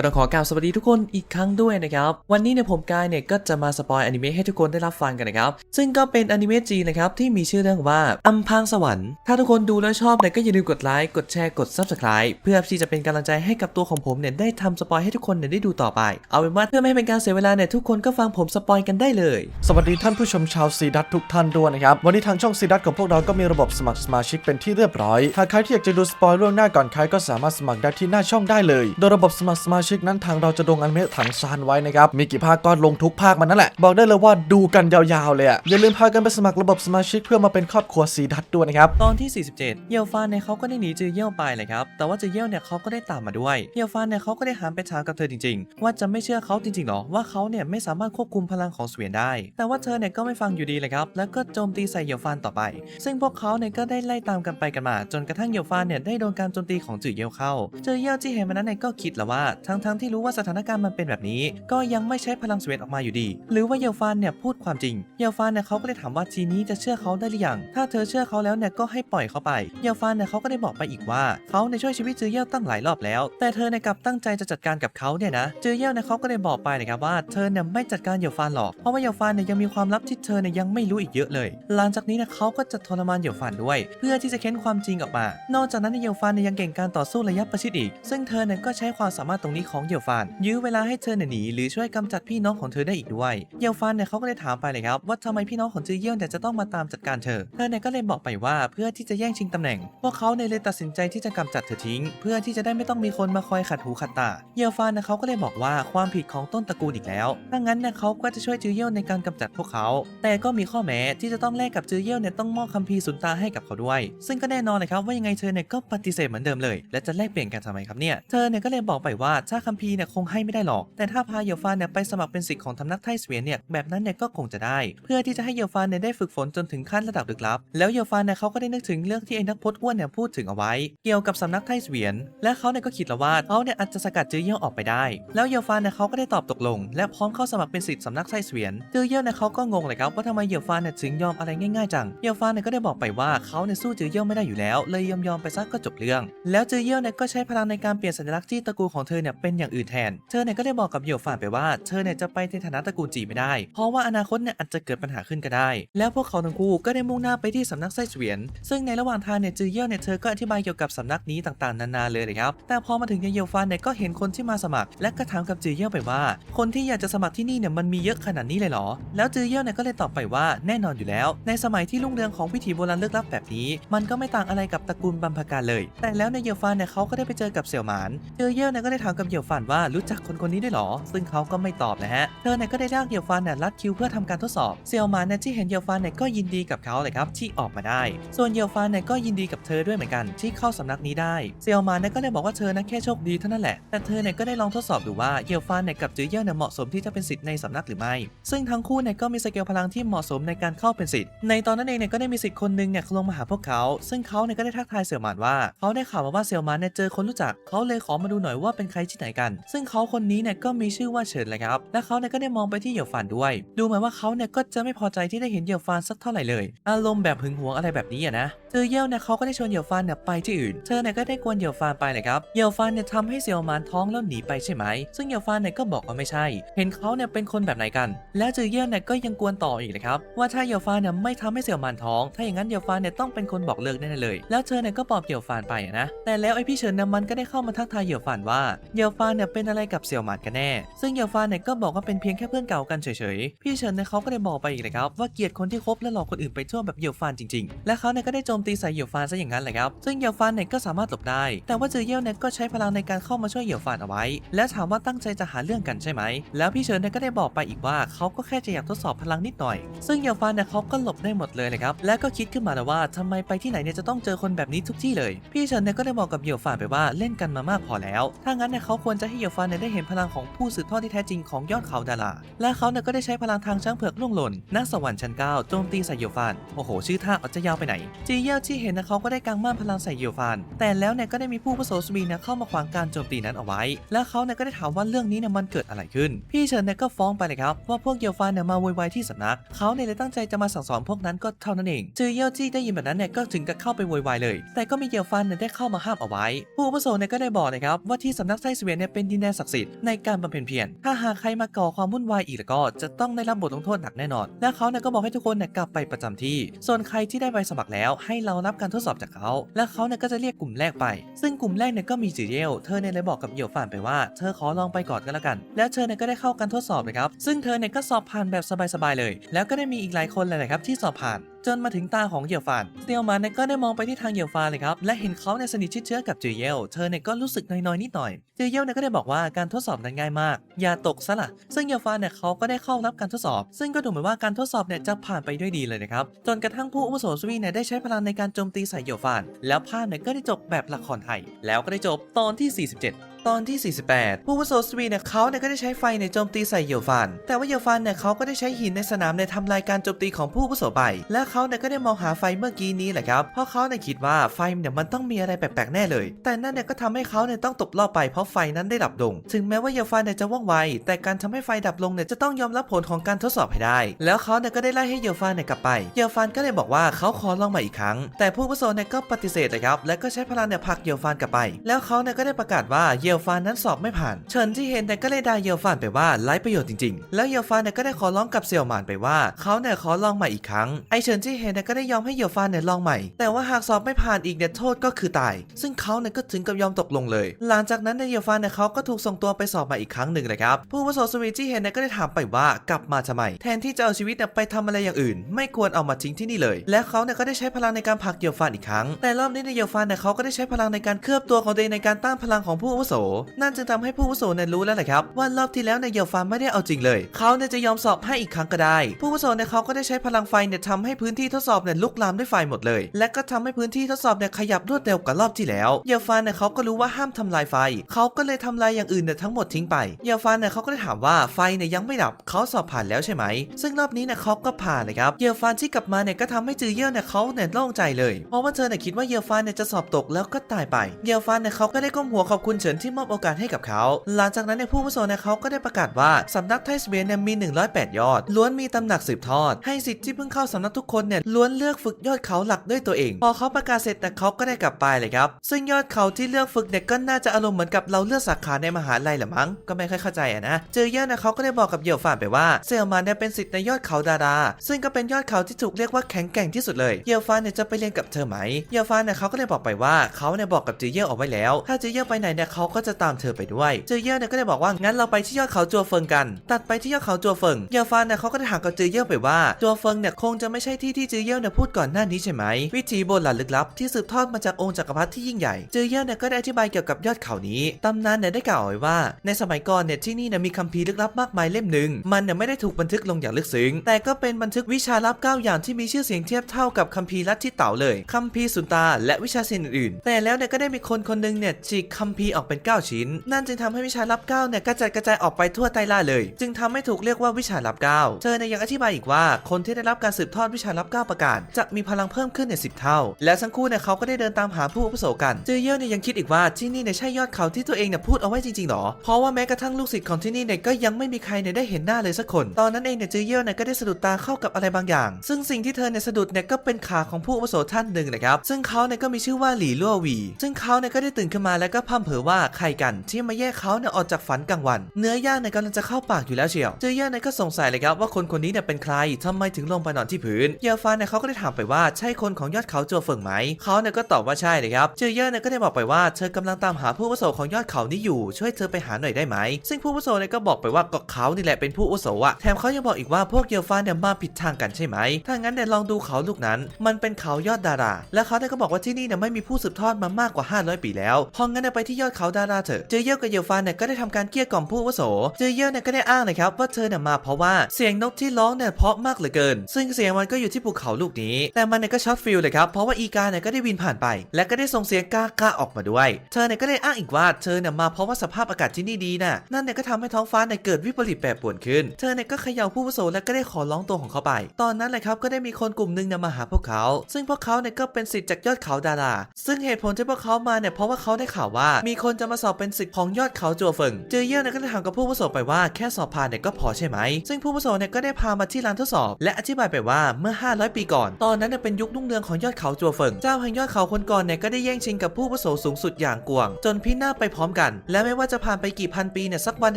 ก็ต้องขอกล่าวสวัสดีทุกคนอีกครั้งด้วยนะครับ วันนี้เนี่ยผมกายเนี่ยก็จะมาสปอยอนิเมะให้ทุกคนได้รับฟังกันนะครับ ซึ่งก็เป็นอนิเมะจีนนะครับที่มีชื่อเรื่องว่าอัมพางสวรรค์ ถ้าทุกคนดูแล้วชอบเนี่ยก็อย่าลืมกดไลค์ กดแชร์ กด subscribe เพื่อที่จะเป็นกำลังใจให้กับตัวของผมเนี่ยได้ทำสปอยให้ทุกคนเนี่ยได้ดูต่อไป เอาเป็นว่าเพื่อไม่ให้เป็นการเสียเวลาเนี่ยทุกคนก็ฟังผมสปอยกันได้เลย สวัสดีท่านผู้ชมชาวซีดัตทุกท่านด้วยนะครับ วันนี้ทางช่องซีดัตของพวกเราก็มีระบบสมัครสมาชิกเป็นที่เรียบร้อยหากใครที่อยากจะดูสปอยล่วงหน้าก่อนใครก็สามารถสมัครได้ที่หน้าช่องได้เลย โดยระบบสมัครสมาชิกนั้นทางเราจะลงอันเมะถังซานไว้นะครับ มีกี่ภาคก็ลงทุกภาคมันนั่นแหละ บอกได้เลยว่าดูกันยาวๆเลยอะอย่าลืมพากันไปสมัครระบบสมาชิกเพื่อมาเป็นครอบครัวซีดัตด้วยนะครับ ตอนที่ 47 เยลฟานเนี่ยเขาก็ได้หนีจือเย่ยวไปเลยครับ แต่ว่าจือเย่ยวเนี่ยเขาก็ได้ตามมาด้วย เยลฟานเนี่ยเขาก็ได้หันไปถามกับเธอจริง ๆ ว่าจะไม่เชื่อเขาจริงๆหรอว่าเขาเนี่ยไม่สามารถควบคุมพลังของเสวียนได้ แต่ว่าเธอเนี่ยก็ไม่ฟังอยู่ดีเลยครับ แล้วก็โจมตีใส่เยลฟานต่อไป ซึ่งพวกเขาเนี่ยก็ได้ไล่ตามกันไปกันมา จนกระทั่งเยลฟานเนี่ยได้โดนการโจมตีของจือเย่ยวเข้าจือเย่ยวที่เห็นมันนั้นเนี่ยก็คิดแล้วว่าทั้งๆที่รู้ว่าสถานการณ์มันเป็นแบบนี้ ก็ยังไม่ใช้พลังเสวียนออกมาอยู่ดี หรือว่าเยลฟานเนี่ยพูดความจริง เยลฟานเนี่ยเขาก็เลยถามว่าทีนี้จะเชื่อเขาได้หรือยัง ถ้าเธอเชื่อเขาแล้วเนี่ยก็ให้ปล่อยเขาไป เยลฟานเนี่ยเขาก็ได้บอกไปอีกว่าเขาในช่วยชีวิตจือเย่ยตั้งหลายรอบแล้ว แต่เธอเนี่ยกลับตั้งใจจะจัดการกับเขาเนี่ยนะ จือเย่ยวเนี่ยเขาก็ได้บอกไปนะครับว่าเธอเนี่ยไม่จัดการเยลฟานหรอกเพราะว่าเยลฟานเนี่ยยังมีความลับที่เธอเนี่ยยังไม่รู้อีกเยอะเลย หลังจากนี้เนี่ยเขาก็จะทรมานเยลฟานด้วย เพื่อที่จะเค้นความจริงออกมา นอกจากนั้นเยลฟานเนี่ยยังเก่งการต่อสู้ระยะประชิดอีก ซึ่งเธอเนี่ยก็ใช้ความสามารถตรงนี้ของเยลฟาน ยื้อเวลาให้เธอหนีหรือช่วยกำจัดพี่น้องของเธอได้อีกด้วยเยลฟานเนี่ยเขาก็ได้ถามไปเลยครับว่าทำไมพี่น้องของจือเยี่ยวเนี่ยจะต้องมาตามจัดการเธอเธอเนี่ยก็เลยบอกไปว่าเพื่อที่จะแย่งชิงตำแหน่งพวกเขาเนี่ยเลยตัดสินใจที่จะกำจัดเธอทิ้ง เพื่อที่จะได้ไม่ต้องมีคนมาคอยขัดหูขัดตาเยลฟานเนี่ยเขาก็เลยบอกว่าความผิดของต้นตระกูลอีกแล้วถ้างั้นเนี่ยเขาก็จะช่วยจือเยี่ยวในการกำจัดพวกเขา แต่ก็มีข้อแม้ที่จะต้องแลกกับจือเยี่ยวเนี่ยต้องมอบคัมภีร์สุนตาให้กับเขาด้วย ซึ่งก็แน่นอนเลยครับว่ายังไงเธอเนี่ยก็ปฏิเสธเหมือนเดิมเลย และจะแลกเปลี่ยนกันทำไมครับเนี่ยเธอเนี่ยก็เลยบอกไปว่าถ้าคัมภีร์เนี่ยคงให้ไม่ได้หรอก แต่ถ้าพาเยลฟานเนี่ยไปสมัครเป็นศิษย์ของทำนักไทเสวียนเนี่ยแบบนั้นเนี่ยก็คงจะได้ เพื่อที่จะให้เยลฟานเนี่ยได้ฝึกฝนจนถึงขั้นระดับลึกลับ แล้วเยลฟานเนี่ยเขาก็ได้นึกถึงเรื่องที่ไอ้นักพจน์อ้วนเนี่ยพูดถึงเอาไว้ เกี่ยวกับสำนักไทเสวียน และเขาเนี่ยก็คิดแล้วว่าเขาเนี่ยอาจจะสกัดจือเยี่ยวออกไปได้ แล้วเยลฟานเนี่ยเขาก็ได้ตอบตกลง และพร้อมเข้าสมัครเป็นศิษย์สำนักไทเสวียนจือเยี่ยวเนี่ยเขาก็งงเลยครับว่าทำไมเยลฟานเนี่ยถึงยอมอะไรง่ายๆจังเยลฟานเนี่ยก็ได้บอกไปว่าเขาเนี่ยสู้จือเยี่ยวไม่ได้อยู่แล้ว เลยยอมยอมไปซะก็จบเรื่อง แล้วจือเยี่ยวเนี่ยก็ใช้พลังในการเปลี่ยนสัญลักษณ์ที่ตระกูลของเธอเนี่ยเป็นอย่างอื่นแทน เธอเนี่ยก็ได้บอกกับเยลฟานไปว่าเธอเนี่ยจะไปในฐานะตระกูลจีไม่ได้ เพราะว่าอนาคตเนี่ยอาจจะเกิดปัญหาขึ้นก็ได้ แล้วพวกเขาทั้งคู่ก็ได้มุ่งหน้าไปที่สำนักไส้เสวียน ซึ่งในระหว่างทางเนี่ยจือเยี่ยวเนี่ยเธอก็อธิบายเกี่ยวกับสำนักนี้ต่างๆ นานาเลยนะครับแต่พอมาถึงเยลฟานเนี่ยก็เห็นคนที่มาสมัคร และก็ถามกับจือเยี่ยวไปว่า คนที่อยากจะสมัครที่นี่เนี่ยมันมีเยอะขนาดนี้เลยเหรอ แล้วจือเยี่ยวเนี่ยก็เลยตอบไปว่าแน่นอนอยู่แล้ว ในสมัยที่รุ่งเรืองของพิธีโบราณลึกลับแบบนี้ มันก็ไม่ต่างอะไรกับตระกูลบัมพการเลย แต่แล้วในเยลฟานเนี่ยเขาก็ได้ไปเจอกับเสี่ยวหมานจือเยี่ยวเนี่ยก็ได้ถามกับเยลฟานว่ารู้จักคนคนนี้ด้วยหรอ ซึ่งเขาก็ไม่ตอบนะฮะ เธอเนี่ยก็ได้ลากเยลฟานเนี่ยลัดคิวเพื่อทำการทดสอบเสี่ยวหมานเนี่ยที่เห็นเยลฟานเนี่ยก็ยินดีกับเขาเลยครับที่ออกมาได้ ส่วนเยลฟานเนี่ยก็ยินดีกับเธอด้วยเหมือนกันที่เข้าสำนักนี้ได้เสี่ยวหมานเนี่ยก็ได้บอกว่าเธอนั้นแค่โชคดีเท่านั้นแหละ แต่เธอเนี่ยก็ได้ลองทดสอบดูว่าเยลฟานเนี่ยกับจือเย่ยเนี่ยเหมาะสมที่จะเป็นศิษย์ในสำนักหรือไม่ ซึ่งทั้งคู่เนี่ยก็มีสเกลพลังที่เหมาะสมในการเข้าเป็นศิษย์ในตอนนั้นเองเนี่ยก็ได้มีศิษย์คนหนึ่งเนี่ยลงมาหาพวกเขา ซึ่งเขาเนี่ยก็ได้ทักทายเสี่ยวหมานว่าเขาได้ข่าวมาว่าเสี่ยวหมานเนี่ยเจอคนรู้จักเขาเลยขอมาดูหน่อยว่าเป็นใครที่ไหนกัน ซึ่งเขาคนนี้เนี่ยก็มีชื่อว่าเฉินเลยครับ และเขาเนี่ยก็ได้มองไปที่เหยี่ยวฟานด้วย ดูเหมือนว่าเขาเนี่ยก็จะไม่พอใจที่ได้เห็นเหยี่ยวฟานสักเท่าไหร่เลย อารมณ์แบบหึงหวงอะไรแบบนี้อะนะ จอเย่ยวเนี่ยเขาก็ได้ชวนเหยี่ยวฟานเนี่ยไปที่อื่น เธอเนี่ยก็ได้กวนเหยี่ยวฟานไปเลยครับเหยี่ยวฟานเนี่ยทำให้เสี่ยวมานท้องแล้วหนีไปใช่ไหม ซึ่งเหยี่ยวฟานเนี่ยก็บอกว่าไม่ใช่ เห็นเขาเนี่ยเป็นคนแบบไหนกัน แล้วเจอเย่ยวเนี่ยก็ยังกวนต่ออีกเลยครับว่าถ้าเหยี่ยวฟานเนี่ยไม่ทำให้เสี่ยวมานท้อง ถ้าอย่างนั้นเหยี่ยวฟานเนี่ยต้องเป็นคนบอกเลิกแน่เลย แล้วเธอเนี่ยก็ปลอบเหยี่ยวฟานไปนะ แต่แล้วไอพี่เฉินเนี่ยมันก็ได้เข้ามาทักทายเหยี่ยวฟานว่าเหยี่ยวฟานเนี่ยเป็นอะไรกับเสี่ยวมานกันแน่ ซึ่งเหยี่ยวฟานเนี่ยก็บอกว่าเป็นเพียงแค่เพื่อนเก่ากันเฉยๆ พี่เฉินเนี่ยเขาก็ได้บอกไปอีกเลยครับว่าเกลียดคนที่คบและหลอกคนอื่นไปทั่วแบบเหยี่ยวฟานจริง ๆ และเขาเนี่ยก็ได้โจมตีใส่เหยี่ยวฟานซะอย่างนั้นแหละครับซึ่งเหยี่ยวฟานเนี่ยก็สามารถหลบได้ แต่ว่าจือเยี่ยวเนี่ยก็ใช้พลังในการเข้ามาช่วยเหยี่ยวฟานเอาไว้ และถามว่าตั้งใจจะหาเรื่องกันใช่ไหม แล้วพี่เฉินเนี่ยก็ได้บอกไปอีกว่าเขาก็แค่จะอยากทดสอบพลังนิดหน่อย ซึ่งเหยี่ยวฟานเนี่ยเขาก็หลบได้หมดเลยนะครับและก็คิดขึ้นมาแล้วว่าทำไมไปที่ไหนเนี่ยจะต้องเจอคนแบบนี้ทุกที่เลย พี่เฉินเนี่ยก็ได้บอกกับเหยี่ยวฟานไปว่าเล่นกันมามากพอแล้ว ถ้างั้นเนี่ยเขาควรจะให้เหยี่ยวฟานเนี่ยได้เห็นพลังของผู้สืบทอดที่แท้จริงของยอดเขาดาราและเขาเนี่ยก็ได้ใช้พลังทางช้างเผือกล่วงหล่นนักสวรรค์ชั้นเก้าโจมตีใส่เหยี่ยวฟานโอ้โหชื่อท่าอาจจะยาวไปไหนจีเยย่ยวที่เห็นนะเขาก็ได้กางม่านพลังใส่เยี่ยวฟานแต่แล้วเนี่ยก็ได้มีผู้อาวุโสสวีเนี่ยเข้ามาขวางการโจมตีนั้นเอาไว้ และเขาเนี่ยก็ได้ถามว่าเรื่องนี้เนี่ยมันเกิดอะไรขึ้น พี่เฉินเนี่ยก็ฟ้องไปเลยครับว่าพวกเยี่ยวฟานเนี่ยมาโวยวายที่สำนัก เขาเนี่ยเลยตั้งใจจะมาสั่งสอนพวกนั้นก็เท่านั้นเอง จือเย่ยวจี้ได้ยินแบบนั้นเนี่ยก็ถึงกับเข้าไปโวยวายเลย แต่ก็มีเยี่ยวฟานเนี่ยได้เข้ามาห้ามเอาไว้ ผู้อาวุโสเนี่ยก็ได้บอกนะครับว่าที่สำนักไส้เสวียนเนี่ยเป็นดินแดนศักดิ์สิทธิ์ในการบำเพ็ญเพียร ถ้าหากใครมาก่อความวุ่นวายอีกแล้วก็จะต้องได้รับบทลงโทษหนักแน่นอน และเขาเนี่ยก็บอกให้ทุกคนเนี่ยกลับไปประจำที่ ส่วนใครที่ได้ใบสมัครแล้วให้เรารับการทดสอบจากเขา และเขาเนี่ยก็จะเรียกกลุ่มแรกไป ซึ่งกลุ่มแรกเนี่ยก็มีจีเย่ยวเธอเนี่ยเลยบอกกับเหยี่ยวฝ่านไปว่า เธอขอลองไปก่อนก็แล้วกัน แล้วเธอเนี่ยก็ได้เข้าการทดสอบนะครับ ซึ่งเธอเนี่ยก็สอบผ่านแบบสบายๆเลย แล้วก็ได้มีอีกหลายคนเลยนะครับที่สอบผ่านจนมาถึงตาของเหยี่ยวฟานเตียวมันเนี่ยก็ได้มองไปที่ทางเหยี่ยวฟานเลยครับ และเห็นเขาเนี่ยสนิทชิดเชื้อกับจือเย่ยวเธอเนี่ยก็รู้สึกน้อยๆนิดหน่อย จือเย่ยวเนี่ยก็ได้บอกว่าการทดสอบนั้นง่ายมาก อย่าตกซะละซึ่งเหยี่ยวฟานเนี่ยเขาก็ได้เข้ารับการทดสอบ ซึ่งก็ดูเหมือนว่าการทดสอบเนี่ยจะผ่านไปด้วยดีเลยนะครับ จนกระทั่งผู้อาวุโสสวีเนี่ยได้ใช้พลังในการโจมตีใส่เหยี่ยวฟาน แล้วภาพเนี่ยก็ได้จบแบบละครไทย แล้วก็ได้จบตอนที่ 47ตอนที่ 48 ผู้วุโสสวีเนี่ยเขาเนี่ยก็ได้ใช้ไฟในโจมตีใส่เหยี่ยวฟานแต่ว่าเหยี่ยวฟานเนี่ยเขาก็ได้ใช้หินในสนามในทำลายการโจมตีของผู้วุโสไป และเขาเนี่ยก็ได้มองหาไฟเมื่อกี้นี้แหละครับ เพราะเขาเนี่ยคิดว่าไฟเนี่ยมันต้องมีอะไรแปลกๆแน่เลย แต่นั่นเนี่ยก็ทำให้เขาเนี่ยต้องตกรอบไปเพราะไฟนั้นได้ดับลง ถึงแม้ว่าเหยี่ยวฟานเนี่ยจะว่องไว แต่การทำให้ไฟดับลงเนี่ยจะต้องยอมรับผลของการทดสอบให้ได้ แล้วเขาเนี่ยก็ได้ไล่ให้เหยี่ยวฟานเนี่ยกลับไป เหยี่ยวฟานก็เลยบอกว่าเขาขอลองใหม่อีกครั้ง แต่ผู้วุโสเนี่ยก็ปฏิเสธเลยครับ และก็ใช้พลังเนี่ยผลักเหยี่ยวฟานกลับไป แล้วเขาเนี่ยก็ได้ประกาศว่าเยี่ยวฟานนั้นสอบไม่ผ่าน เฉินที่เห็นแต่ก็เลยด่าเยี่ยวฟานไปว่าไร้ประโยชน์จริงๆ แล้วเยี่ยวฟานเนี่ยก็ได้ขอร้องกับเสี่ยวหมานไปว่าเขาเนี่ยขอลองใหม่อีกครั้ง ไอเฉินที่เห็นเนี่ยก็ได้ยอมให้เยี่ยวฟานเนี่ยลองใหม่ แต่ว่าหากสอบไม่ผ่านอีกเนี่ยโทษก็คือตาย ซึ่งเขาเนี่ยก็ถึงกับยอมตกลงเลย หลังจากนั้นเนี่ยเยี่ยวฟานเนี่ยเขาก็ถูกส่งตัวไปสอบใหม่อีกครั้งหนึ่งเลยครับ ผู้อาวุโสวีที่เห็นเนี่ยก็ได้ถามไปว่ากลับมาทำไม แทนที่จะเอาชีวิตเนี่ยไปทำอะไรอย่างอื่น ไม่ควรเอามาทิ้งที่นี่เลย และเขาเนี่ยก็ได้ใช้พลังในการผลักเยี่ยวฟานอีกครั้ง แต่รอบนี้ในยเยี่ยวฟานเนี่ยเขาก็ได้ใช้พลังในการเคลือบตัวของตัวเองในการต้านพลังของผู้อาวุโสนั่นจึงทำให้ผู้วุโสเนี่ยรู้แล้วแหละครับว่ารอบที่แล้วในยเยี่ยวฟานไม่ได้เอาจริงเลย เขาเนี่ยจะยอมสอบให้อีกครั้งก็ได้ ผู้วุโสเนี่ยเขาก็ได้ใช้พลังไฟเนี่ยทำให้พื้นที่ทดสอบเนี่ยลุกลามด้วยไฟหมดเลย และก็ทำให้พื้นที่ทดสอบเนี่ยขยับรวดเร็วกว่ารอบที่แล้วเยี่ยวฟานเนี่ยเขาก็รู้ว่าห้ามทำลายไฟ เขาก็เลยทำลายอย่างอื่นเนี่ยทั้งหมดทิ้งไปเยี่ยวฟานเนี่ยเขาก็ได้ถามว่าไฟเนี่ยยังไม่ดับเขาสอบผ่านแล้วใช่ไหม ซึ่งรอบนี้เนี่ยเขาก็ผ่านนะครับเยี่ยวฟานที่กลับมาเนี่ยก็ทำให้จือเยี่ยวเนี่ยเขาเนี่ยโล่งใจเลยเพราะว่าเธอเนี่ยคิดว่าเยี่ยวฟานเนี่ยจะสอบตกแล้วก็ตายไปเยี่ยวฟานเนี่ยเขาก็ได้ก้มหัวขอบคุณเฉินที่มอบโอกาสให้กับเขา หลังจากนั้นเนี่ยผู้อาวุโสเนี่ยเขาก็ได้ประกาศว่าสำนักไทสเบียนเนี่ยมี 108 ยอด ล้วนมีตำหนักสืบทอด ให้สิทธิ์ที่เพิ่งเข้าสำนักทุกคนเนี่ยล้วนเลือกฝึกยอดเขาหลักด้วยตัวเอง พอเขาประกาศเสร็จแต่เขาก็ได้กลับไปเลยครับ ซึ่งยอดเขาที่เลือกฝึกเนี่ยก็น่าจะอารมณ์เหมือนกับเราเลือกสาขาในมหาลัยแหละมั้ง ก็ไม่ค่อยเข้าใจอะนะ เจอเย่ยนะเขาก็ได้บอกกับเหยี่ยวฝ่านไปว่าเซลมานเนี่ยเป็นสิทธิ์ในยอดเขาดารา ซึ่งก็เป็นยอดเขาที่ถูกเรียกว่าแข็งแกร่งที่สุดเลย เหยี่ยวฟานเนี่ยจะไปเรียนกับเธอไหม เหยี่ยวฟานเนี่ยเขาก็เลยบอกไปว่าเขาเนี่ยบอกกับเจอเย่ยเอาไว้แล้ว ถ้าเจอเย่ยไปไหนเนี่ยเขาก็ก็จะตามเธอไปด้วยเจอเย่เนี่ยก็เลยบอกว่างั้นเราไปที่ยอดเขาจัวเฟิงกัน ตัดไปที่ยอดเขาจัวเฟิงเยี่ยฟานเนี่ยเขาก็ได้ถามกับเจอเย่ไปว่าจัวเฟิงเนี่ยคงจะไม่ใช่ที่ที่เจอเย่เนี่ยพูดก่อนหน้านี้ใช่ไหมวิธีโบราณลึกลับที่สืบทอดมาจากองค์จักรพรรดิที่ยิ่งใหญ่เจอเย่เนี่ยก็ได้อธิบายเกี่ยวกับยอดเขานี้ตำนานเนี่ยได้กล่าวไว้ว่า ในสมัยก่อนเนี่ยที่นี่เนี่ยมีคัมภีร์ลึกลับมากมายเล่มหนึ่งมันเนี่ยไม่ได้ถูกบันทึกลงอย่างลึกซึ้งแต่ก็เป็นบันทึกวิชาลับ9อย่างที่มีชื่อเสียงเทียบเท่ากับคัมภีร์ลัทธิเต๋าเลยคัมภีร์สุนตาและวิชาศิลป์อื่นๆแต่แล้วเนี่ยก็ได้มีคนคนนึงเนี่ยฉีกคัมภีร์ออกเป็น9 ชิ้น นั่นจึงทำให้วิชาลับ9เนี่ยกระจัดกระจายออกไปทั่วไตรล่าเลย จึงทำให้ถูกเรียกว่าวิชาลับ9เธอเนี่ยยังอธิบายอีกว่า คนที่ได้รับการสืบทอดวิชาลับ9ประการจะมีพลังเพิ่มขึ้นใน10 เท่า และทั้งคู่เนี่ยเขาก็ได้เดินตามหาผู้อาวุโสกันเจอเย่เนี่ยยังคิดอีกว่าที่นี่เนี่ยใช่ยอดเขาที่ตัวเองเนี่ยพูดเอาไว้จริงๆหรอ เพราะว่าแม้กระทั่งลูกศิษย์ของที่นี่เนี่ยก็ยังไม่มีใครเนี่ยได้เห็นหน้าเลยสักคน ตอนนั้นเองเนี่ยเจอเย่เนี่ยก็ได้สะดุดตาเข้ากับอะไรบางอย่าง ซึ่งสิ่งที่เธอเนี่ยสะดุดเนี่ยก็เป็นขาของผู้อาวุโสท่านหนึ่งนะครับ ซึ่งเขาเนี่ยก็มีชื่อว่าหลี่ลั่วหวี ซึ่งเขาเนี่ยก็ได้ตื่นขึ้นมาแล้วก็พ่ำเผอว่าใครกันที่มาแยกเขาเนี่ยออกจากฝันกลางวัน เนื้อย่างเนี่ยกำลังจะเข้าปากอยู่แล้วเชียวเจอเย่เนี่ยก็สงสัยเลยครับว่าคนคนนี้เนี่ยเป็นใครทำไมถึงลงไปนอนที่พื้นเยาฟานเนี่ยเขาก็ได้ถามไปว่าใช่คนของยอดเขาจัวเฟิงไหมเขาเนี่ยก็ตอบว่าใช่เลยครับเจอเย่เนี่ยก็ได้บอกไปว่าเธอกำลังตามหาผู้อาวุโสของยอดเขานี้อยู่ช่วยเธอไปหาหน่อยได้ไหม ซึ่งผู้อาวุโสเนี่ยก็บอกไปว่าก็เขานี่แหละเป็นผู้อาวุโสอะแถมเขายังบอกอีกว่าพวกเยาฟานเนี่ยมาผิดทางกันใช่ไหม ถ้างั้นเนี่ยลองดูเขาลูกนั้น มันเป็นเขายอดดารา และเขาเนี่ยก็บอกว่าที่นี่เนี่ยไม่มีผู้สืบทอดมามากกว่า 500 ปีแล้วพราะงั้นเนี่ยไปที่ยอดเขาดาราเถอะเจอเย่ยวกับเยลฟานเนี่ยก็ได้ทำการเกลี้ยกล่อมผู้วโสเจอเย่ยวเนี่ยก็ได้อ้างนะครับว่าเธอเนี่ยมาเพราะว่าเสียงนกที่ร้องเนี่ยเพราะมากเหลือเกิน ซึ่งเสียงมันก็อยู่ที่ภูเขาลูกนี้ แต่มันเนี่ยก็ช็อตฟิลเลยครับเพราะว่าอีกาเนี่ยก็ได้บินผ่านไป และก็ได้ส่งเสียงกากาออกมาด้วย เธอเนี่ยก็ได้อ้างอีกว่าเธอเนี่ยมาเพราะว่าสภาพอากาศที่นี่ดีน่ะนั่นเนี่ยก็ทำให้ท้องฟ้าเนี่ยเกิดวิปริตแปรปรวนขึ้น เธอเนี่ยก็เขย่าผู้วโสและก็ได้ขอร้องตัวของเขาไป ตอนนั้นแหละครับก็ได้มีคนกลุ่มหนึ่งเนี่ยมาหาพวกเขา ซึ่งพวกเขาเนี่ยก็เป็นสิทธิ์จากยอดเขาดาราซึ่งเหตุผลที่พวกเขามาเนี่ยเพราะว่าเขาได้ข่าวว่ามีคนจะมาสอบเป็นสิทธิ์ของยอดเขาจัวเฟิงเจอเยี่ยวเนี่ยก็ได้ถามกับผู้อาวุโสไปว่าแค่สอบผ่านเนี่ยก็พอใช่ไหม ซึ่งผู้อาวุโสเนี่ยก็ได้พามาที่ลานทดสอบ และอธิบายไปว่าเมื่อ 500 ปีก่อน ตอนนั้นเนี่ยเป็นยุครุ่งเรืองของยอดเขาจัวเฟิง เจ้าแห่งยอดเขาคนก่อนเนี่ยก็ได้แย่งชิงกับผู้อาวุโสสูงสุดอย่างกวง จนพินาศไปพร้อมกัน และไม่ว่าจะผ่านไปกี่พันปีเนี่ยสักวันเ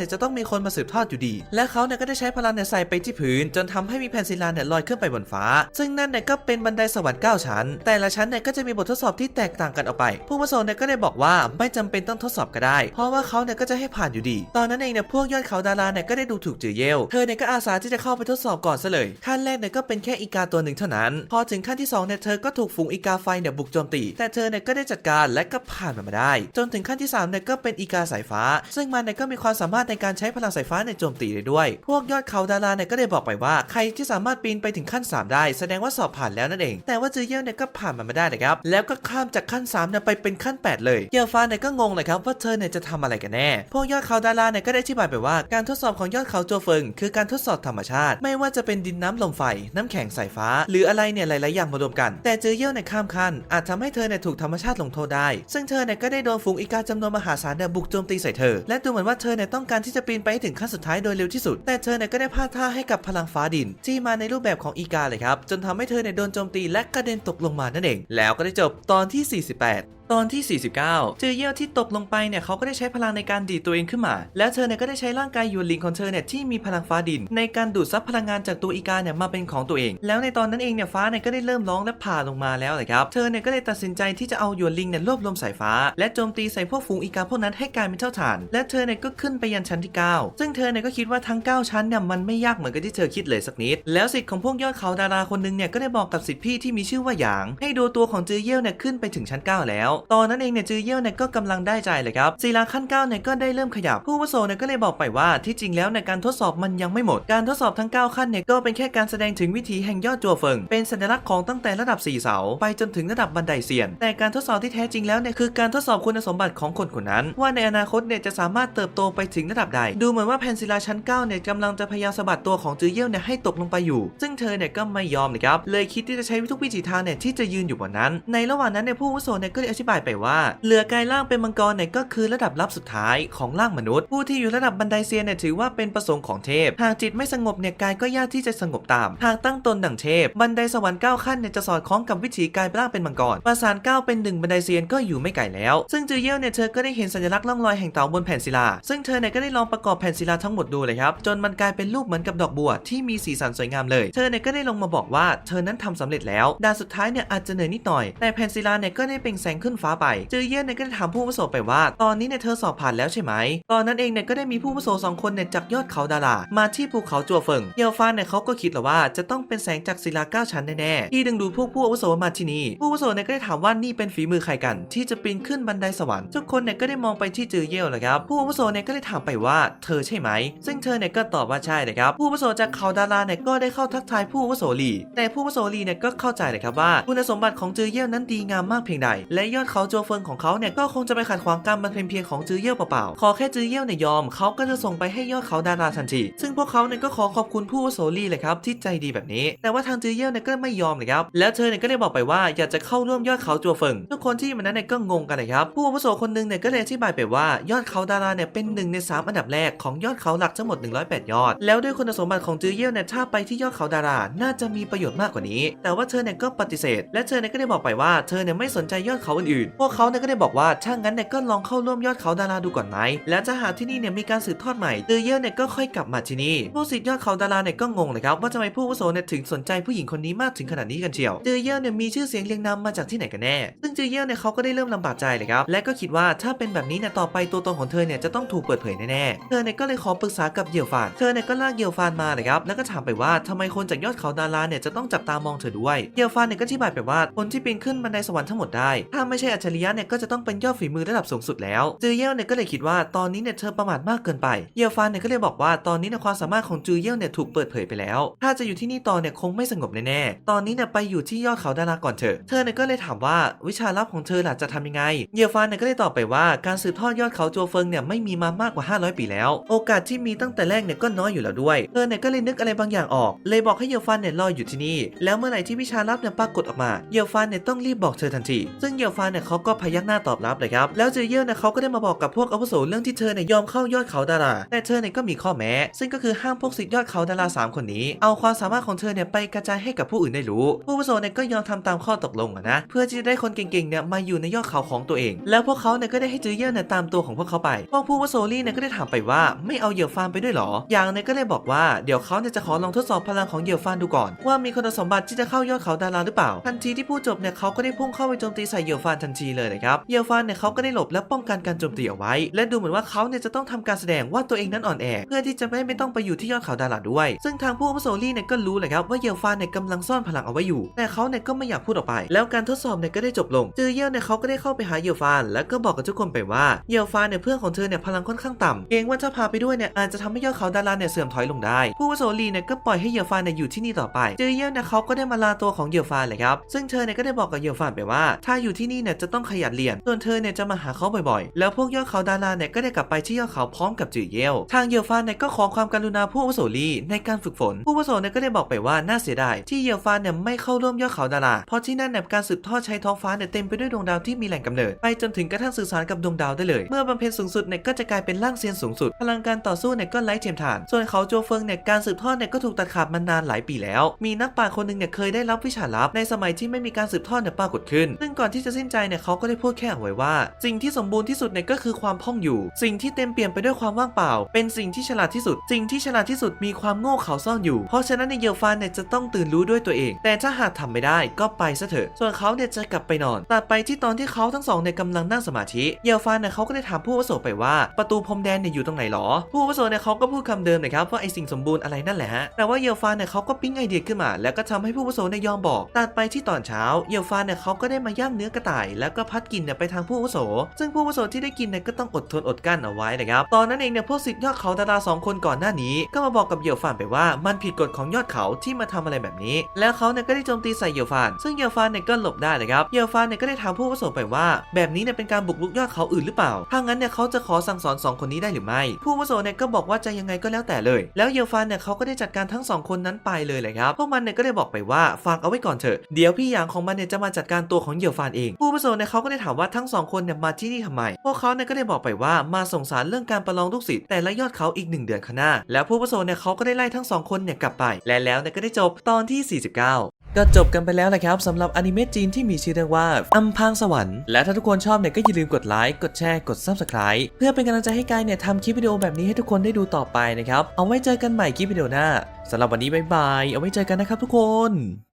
นี่ยจะต้องมีคนมาสืบทอดอยู่ดี และเขาเนี่ยก็ได้ใช้พลังเนี่ยใส่ไปที่พื้น จนทำให้มีแผ่นศิลาเนี่ยลอยขึ้นไปบนฟ้า ซึ่งนั่นเนี่ยก็เป็นบันไดสวรรค์9ชั้น แต่ละชั้นเนี่ยก็จะมีบททดสอบที่แตกต่างกันออกไป ผู้อาวุโสเนี่ยก็ได้บอกว่าไม่จำเป็นต้องทดสอบก็ได้ เพราะว่าเขาเนี่ยก็จะให้ผ่านอยู่ดี ตอนนั้นเองเนี่ยพวกยอดเขาดาราเนี่ยก็ได้ดูถูกจือเย่วเธอเนี่ยก็อาสาที่จะเข้าไปทดสอบก่อนซะเลย ขั้นแรกเนี่ยก็เป็นแค่อีกาตัวหนึ่งเท่านั้น พอถึงขั้นที่สองเนี่ยเธอก็ถูกฝูงอีกาไฟเนี่ยบุกโจมตี แต่เธอเนี่ยก็ได้จัดการและก็ผ่านมันมาได้ จนถึงขั้นที่สามเนี่ยก็เป็นอีกาสายฟ้า ซึ่งมันเนี่ยก็มีความสามารถในการใช้พลังสายฟ้าในโจมตีได้ด้วย พวกยอดเขาดาราเนี่ยก็ได้บอกไปว่าใครที่สามารถปีนไปถึงขั้น 3 ได้ แสดงว่าสอบผ่านแล้วนั่นเอง แต่ว่าจือเย่วเนี่ยก็ผ่านมันมาได้นะครับ แล้วก็ข้ามจากขั้น3เนี่ยไปเป็นขั้น 8 เลย เกียวฟ้าเนี่ยก็งงเลยครับว่าเธอเนี่ยจะทำอะไรกันแน่ พวกยอดเขาดาราเนี่ยก็ได้อธิบายไปว่าการทดสอบของยอดเขาโจเฟิง คือการทดสอบธรรมชาติ ไม่ว่าจะเป็นดินน้ำลมไฟ น้ำแข็งสายฟ้า หรืออะไรเนี่ยหลาย ๆ อย่างมารวมกัน แต่เจอเยี่ยวเนี่ยข้ามขั้นอาจทำให้เธอเนี่ยถูกธรรมชาติลงโทษได้ ซึ่งเธอเนี่ยก็ได้โดนฝูงอีกาจำนวนมหาศาลเนี่ยบุกโจมตีใส่เธอ และดูเหมือนว่าเธอเนี่ยต้องการที่จะปีนไปให้ถึงขั้นสุดท้ายโดยเร็วที่สุด แต่เธอเนี่ยก็ได้พลาดท่าให้กับพลังฟ้าดิน ที่มาในรูปแบบของอีกาเลยครับจนทำให้เธอเนี่ยโดนโจมตีและกระเด็นตกลงมานั่นเอง แล้วก็ได้จบตอนที่ 48ตอนที่ 49เจอเยี่ยวที่ตกลงไปเนี่ยเขาก็ได้ใช้พลังในการดีดตัวเองขึ้นมา แล้วเธอเนี่ยก็ได้ใช้ร่างกายยูนลิงของเธอเนี่ยที่มีพลังฟ้าดิน ในการดูดซับพลังงานจากตัวอีกาเนี่ยมาเป็นของตัวเอง แล้วในตอนนั้นเองเนี่ยฟ้าเนี่ยก็ได้เริ่มร้องและผ่าลงมาแล้วเลยครับเธอเนี่ยก็ได้ตัดสินใจที่จะเอายูนลิงเนี่ยรวบรวมสายฟ้า และโจมตีใส่พวกฝูงอีกาพวกนั้นให้กลายเป็นเท่าฐาน และเธอเนี่ยก็ขึ้นไปยันชั้นที่ 9 ซึ่งเธอเนี่ยก็คิดว่าทั้ง 9 ชั้นเนี่ยมันไม่ยากเหมือนกับที่เธอคิดเลยสักนิด แล้วสิทธิ์ของพวกยอดเขาดาราคนนึงเนี่ยก็ได้บอกกับสิทธิพี่ที่มีชื่อว่าหยาง ให้ดูตัวของจือเยี่ยวเนี่ยขึ้นไปถึงชั้น 9 แล้วตอนนั้นเองเนี่ยจือเยี่ยวเนี่ยก็กำลังได้ใจเลยครับศิลาขั้น9เนี่ยก็ได้เริ่มขยับผู้วุโสเนี่ยก็เลยบอกไปว่าที่จริงแล้วในการทดสอบมันยังไม่หมด การทดสอบทั้ง 9 ขั้นเนี่ยก็เป็นแค่การแสดงถึงวิถีแห่งยอดจัวเฟิง เป็นสัญลักษณ์ของตั้งแต่ระดับ 4 เสา ไปจนถึงระดับบันไดเซียน แต่การทดสอบที่แท้จริงแล้วเนี่ยคือการทดสอบคุณสมบัติของคนคนนั้น ว่าในอนาคตเนี่ยจะสามารถเติบโตไปถึงระดับใด ดูเหมือนว่าแผ่นศิลาชั้น9เนี่ยกำลังจะพยายามสะบัดตัวของจือเยี่ยวเนี่ยให้ตกลงไปอยู่ ซึ่งเธอเนี่ยก็ไม่ยอมนะครับเลยคิดที่จะใช้ทุกวิถีทางเนี่ยที่จะยืนอยู่บนนั้น ในระหว่างนั้นเนี่ยผู้วุโสเนี่ยก็ได้อธิบายไปว่า เหลือกายล่างเป็นมังกรเนี่ยก็คือระดับลับสุดท้ายของร่างมนุษย์ ผู้ที่อยู่ระดับบันไดเซียนเนี่ยถือว่าเป็นประสงค์ของเทพ หากจิตไม่สงบเนี่ยกายก็ยากที่จะสงบตาม หากตั้งตนดั่งเทพ บันไดสวรรค์9ขั้นเนี่ยจะสอดคล้องกับวิถีกายร่างเป็นมังกร ประสานก้าเป็นหนึ่งบันไดเซียนก็อยู่ไม่ไกลแล้ว ซึ่งจือเยี่ยวเนี่ยเธอก็ได้เห็นสัญลักษณ์ร่องรอยแห่งเต่าบนแผ่นศิลา ซึ่งเธอเนี่ยก็ได้ลองประกอบแผ่นศิลาทั้งหมดดูเลยครับ จนมันกลายเป็นรูปเหมือนกับดอกบัวที่มีสีสันสวยงามเลย เธอเนี่ยก็ได้ลงมาบอกว่าเธอนั้นทำสำเร็จแล้วด่านสุดท้ายเนี่ยอาจจะเหนื่อยนิดหน่อย แต่แผ่นศิลาเนี่ยก็ได้เปล่งแสงขึ้นฟ้าไป จือเยี่ยวเนี่ยก็ได้ถามผู้อาวุโสไปว่า ตอนนี้เนี่ยเธอสอบผ่านแล้วใช่ไหม ตอนนั้นเองเนี่ยก็ได้มีผู้อาวุโสสองคนเนี่ยจากยอดเขาดารามาที่ภูเขาจัวเฟิงเยลฟานเนี่ยเขาก็คิดแล้วว่าจะต้องเป็นแสงจากศิลาเก้าชั้นแน่ๆที่ดึงดูดพวกผู้อาวุโสมาที่นี่ ผู้วุโสเนี่ยก็ได้ถามว่านี่เป็นฝีมือใครกัน ที่จะปีนขึ้นบันไดสวรรค์ทุกคนเนี่ยก็ได้มองไปที่จือเย่ลเลยครับผู้วุโสเนี่ยก็ได้ถามไปว่าเธอใช่ไหม ซึ่งเธอเนี่ยก็ตอบว่าใช่นะครับผู้อาวุโสจากเขาดาราเนี่ยก็ได้เข้าทักทายผู้อาวุโสลีแต่ผู้วุโสลีเนี่ยก็เข้าใจเลยครับว่าคุณสมบัติของจือเย่ลนั้นดีงามมากเพียงใดและยอดเขาโจเฟิงของเขาเนี่ยก็คงจะไปขัดขวางการบำเพ็ญเพียรของจือเย่ลเปล่าๆ ขอแค่จือเย่ลเนี่ยยอมเขาก็จะส่งไปให้ยอดเขาดาราทันที ซึ่งพวกเขาเนี่ยก็ขอขอบคุณผู้อาวุโสลี่เลยครับที่ใจดีแบบนี้ แต่ว่าทางจือเย่ลเนี่ยก็ไม่ยอมเลยครับ แล้วเธอเนี่ยก็ได้บอกไปว่าอยากจะเข้าร่วมยอดเขาโจเฟิง ทุกคนที่อยู่ในนั้นเนี่ยก็งงกันเลยครับ ผู้อาวุโสคนหนึงเนี่ยก็เลยอธิบายไปว่ายอดเขาดาราเนี่ยเป็นหนึ่งในสามอันดับแรกของยอดเขาหลักทั้งหมด 108 ยอด แล้วด้วยคุณสมบัติของจือเย่ลเนี่ยถ้าไปที่ยอดเขาดารา น่าจะมีประโยชน์มากกว่านี้ แต่ว่าเธอเนี่ยก็ปฏิเสธ และเธอเนี่ยก็ได้บอกไปว่าเธอเนี่ยไม่สนใจยอดเขาอื่นๆพวกเขาเนี่ยก็ได้บอกว่าถ้างั้นเนี่ยก็ลองเข้าร่วมยอดเขาดาราดูก่อนไหมแล้วจะหาที่นี่เนี่ยมีการสืบทอดใหม่จือเย่ลเนี่ยก็ค่อยกลับมาที่นี่ผู้สิทธิ์ยอดเขาดาราเนี่ยก็งงเลยครับว่าทำไมผู้วุโสเนี่ยถึงสนใจผู้หญิงคนนี้มากถึงขนาดนี้กันเชียวจือเย่ลเนี่ยมีชื่อเสียงเรียงนามมาจากที่ไหนกันแน่ ซึ่งจือเย่ลเนี่ยเขาก็ได้เริ่มลำบากใจเลยครับและก็คิดว่าถ้าเป็นแบบนี้เนี่ยต่อไปตัวตนของเธอเนี่ยจะต้องถูกเปิดเผยแน่ๆเธอเนี่ยก็เลยขอปรึกษากับเหยี่ยวฟานเธอเนี่ยก็ลากเหยี่ยวฟานมาเลยครับแล้วก็ถามไปว่าทำไมคนจากยอดเขาดาราเนี่ยจะต้องจับตามองเธอด้วยเหยี่ยวฟานเนี่ยก็อธิบายไปว่าคนที่ปีนขึ้นบันไดสวรรค์ทั้งหมดได้ถ้าไม่ใช่อัจฉริยะเนี่ยก็จะต้องเป็นยอดฝีมือระดับสูงสุดแล้ว จือเย่ยวเนี่ยก็เลยคิดว่าตอนนี้เนี่ยเธอประมาทมากเกินไป เยลฟานเนี่ยก็เลยบอกว่าตอนนี้เนี่ยความสามารถของจือเย่ยวเนี่ยถูกเปิดเผยไปแล้ว ถ้าจะอยู่ที่นี่ต่อเนี่ยคงไม่สงบแน่ๆ ตอนนี้เนี่ยไปอยู่ที่ยอดเขาดาราก่อนเถอะ เธอเนี่ยก็เลยถามว่าวิชาลับของเธอหล่ะจะทำยังไง เยลฟานเนี่ยก็เลยตอบไปว่าการสืบทอดยอดเขาโจวเฟิงเนี่ยไม่มีมามากกว่า 500 ปีแล้ว โอกาสที่มีตั้งแต่แรกเนี่ยก็น้อยอยู่แล้วด้วย เธอเนี่ยก็เลยนึกอะไรบางอย่างออก เลยบอกให้เยลฟานเนี่ยรออยู่ที่นี่ แล้วเมื่อไหร่ที่วิชาลับเนี่ยปรากฏออกมา เยลฟานเนี่ยต้องรีบบอกเธอทันที ซึ่งเยลฟานเนี่ยเขาก็พยักหน้าตอบรับเลยครับ แล้วเจเยลเนี่ยเขาก็ได้มาบอกกับพวกอาวุโสเรื่องที่เธอเนี่ยยอมเข้ายอดเขาดารา แต่เธอเนี่ยก็มีข้อแม้ ซึ่งก็คือห้ามพวกศิษย์ยอดเขาดาราสามคนนี้ เอาความสามารถของเธอเนี่ยไปกระจายให้กับผู้อื่นได้รู้ ผู้อาวุโสเนี่ยก็ยอมทำตามข้อตกลงนะ เพื่อที่จะได้คนเก่งๆเนี่ยมาอยู่ในยอดเขาของตัวเอง แล้วพวกเขาเนี่ยก็ได้ให้เจเยลเนี่ยตามตัวของพวกเขาไป พวกผู้อาวุโสลี่เนี่ยก็ได้ถามไปว่าไม่เอาเหยี่ยวฟานไปด้วยเหรอ อย่างเนี่ยก็ได้บอกว่าเดี๋ยวเขาเนี่ยจะขอลองทดสอบพลังของเหยี่ยวฟานดูก่อน ว่ามีคุณสมบัติที่จะเข้ายอดเขาดาราหรือเปล่า ทันทีที่พูดจบเนี่ยเขาก็ได้พุ่งเข้าไปโจมตีใส่เหยี่ยวฟานทันทีเลยนะครับเยี่ยวฟานเนี่ยเขาก็ได้หลบและป้องกันการโจมตีเอาไว้ และดูเหมือนว่าเขาเนี่ยจะต้องทำการแสดงว่าตัวเองนั้นอ่อนแอเพื่อที่จะไม่ไม่ต้องไปอยู่ที่ยอดเขาดาราด้วย ซึ่งทางผู้อาวุโสลี่เนี่ยก็รู้เลยครับว่าเยี่ยวฟานเนี่ยกำลังซ่อนพลังเอาไว้อยู่ แต่เขาเนี่ยก็ไม่อยากพูดออกไป แล้วการทดสอบเนี่ยก็ได้จบลงจือเยี่ยวเนี่ยเขาก็ได้เข้าไปหาเยี่ยวฟาน แล้วก็บอกกับทุกคนไปว่าเยี่ยวฟานเนี่ยเพื่อนของเธอเนี่ยพลังค่อนข้างต่ำเกรงว่าถ้าพาไปด้วยเนี่ยอาจจะทำให้ยอดเขาดาราเนี่ยเสื่อมถอยลงได้ ผู้อาวุโสลี่เนี่ยก็ปล่อยให้เยี่ยวฟานเนี่ยอยู่ที่นี่ต่อไปจือเยี่ยวเนี่ยเขาก็ได้มาลาตัวของเยี่ยวฟานเลยครับซึ่งเธอเนี่ยก็ได้บอกกับเยี่ยวฟานไปว่าถ้าอยู่ที่นี่เนี่ยจะต้องขยันเรียน ส่วนเธอเนี่ยจะมาหาเขาบ่อยๆ แล้วพวกยอดเขาดาราเนี่ยก็ได้กลับไปที่ยอดเขาพร้อมกับจือเยี่ทางเยี่ฟานเนี่ยก็ขอความกรุณาผู้อาวุโสลีในการฝึกฝน ผู้อาวุโสเนี่ยก็ได้บอกไปว่าน่าเสียดายที่เยี่ฟานเนี่ยไม่เข้าร่วมยอดเขาดารา เพราะที่นั่นเนี่ยการสืบทอดใช้ท้องฟ้าเนี่ยเต็มไปด้วยดวงดาวที่มีแหล่งกำเนิด ไปจนถึงกระทั่งสื่อสารกับดวงดาวได้เลย เมื่อบำเพ็ญสูงสุดเนี่ยก็จะกลายเป็นร่างเซียนสูงสุด พลังการต่อสู้เนี่ยก็ไร้เทียมทาน ส่วนเขาโจเฟิงเนี่ยการสืบทอดเนี่ยก็ถูกตัดขาดมานานหลายปีแล้ว มีนักปราคนหนึ่งเนี่ยเคยได้รับวิชาลับในสมัยที่ไม่มีการสืบทอดเนี่ยปรากฏขึ้น ซึ่งก่อนที่จะสิ้นใจเนี่ยเขาก็ได้พูดแค่เอาไว้ว่า สิ่งที่สมบูรณ์ที่สุดเนี่ยก็คือความพ่องอยู่ สิ่งที่เต็มเปี่ยมไปด้วยความว่างเปล่า เป็นสิ่งที่ฉลาดที่สุด สิ่งที่ฉลาดที่สุดมีความโง่เขลาซ่อนอยู่ เพราะฉะนั้นในเยลฟานเนี่ยจะต้องตื่นรู้ด้วยตัวเอง แต่ถ้าหากทำไม่ได้ก็ไปซะเถอะ ส่วนเขาเนี่ยจะกลับไปนอนตัดไปที่ตอนที่เขาทั้งสองเนี่ยกำลังนั่งสมาธิ เยลฟานเนี่ยเขาก็ได้ถามผู้อาวุโสไปว่าประตูพรมแดนเนี่ยอยู่ตรงไหนหรอ ผู้อาวุโสเนี่ยเขาก็พูดคำเดิมนะครับว่าไอสิ่งสมบูรณ์อะไรนั่นแหละฮะแต่ว่าเยลฟานเนี่ยเขาก็ปิ๊งไอเดียขึ้นมา แล้วก็ทำให้ผู้อาวุโสเนี่ยยอมบอก ตัดไปที่ตอนเช้า เยลฟานเนี่ยเขาก็ได้มาย่างเนื้อกระต่ายแล้วก็พัดกินเนี่ยไปทางผู้อาวุโส ซึ่งผู้อาวุโสที่ได้กินเนี่ยก็ต้องอดทนอดกั้นเอาไว้นะครับ ตอนนั้นเองเนี่ยพวกศิษย์ยอดเขาดาราสองคนก่อนหน้านี้ ก็มาบอกกับเยลฟานไปว่ามันผิดกฎของยอดเขาที่มาทำอะไรแบบนี้ แล้วเขาเนี่ยก็ได้โจมตีใส่เยลฟาน ซึ่งเยลฟานเนี่ยก็หลบได้เลยครับเยลฟานเนี่ยก็ได้ถามผู้อาวุโสไปว่า แบบนี้เนี่ยเป็นการบุกรุกยอดเขาอื่นหรือเปล่า ถ้างั้นเนี่ยเขาจะขอสั่งสอนสองคนนี้ได้หรือไม่ ผู้อาวุโสเนี่ยก็บอกว่าจะยังไงก็แล้วแต่เลย แล้วเยลฟานเนี่ยเขาก็ได้จัดการทั้งสองคนนั้นไปเลยเลยครับพวกมันเนี่ยก็ได้บอกไปว่าฝากเอาไว้ก่อนเถอะเดี๋ยวพี่หยางของมันเนี่ยจะมาจัดการตัวของเยลฟานเองผู้อาวุโสเนี่ยเขาก็ได้ถามว่าทั้งสองคนเนี่ยมาที่นี่ทำไม พวกเขาเนี่ยก็ได้บอกไปว่ามาส่งสารเรื่องการประลองลูกศิษย์แต่ละยอดเขาอีกหนึ่งเดือนข้างหน้า แล้วผู้อาวุโสเนี่ยเขาก็ได้ไล่ทั้งสองคนเนี่ยกลับไป และแล้วเนี่ยก็ได้จบตอนที่ 49ก็จบกันไปแล้วนะครับสำหรับอนิเมะจีนที่มีชื่อเรื่องว่าอัมพางสวรรค์และถ้าทุกคนชอบเนี่ยก็อย่าลืมกดไลค์กดแชร์กด Subscribe เพื่อเป็นกำลังใจให้กายเนี่ยทำคลิปวิดีโอแบบนี้ให้ทุกคนได้ดูต่อไปนะครับ เอาไว้เจอกันใหม่คลิปวิดีโอหน้าสำหรับวันนี้บายบาย เอาไว้เจอกันนะครับทุกคน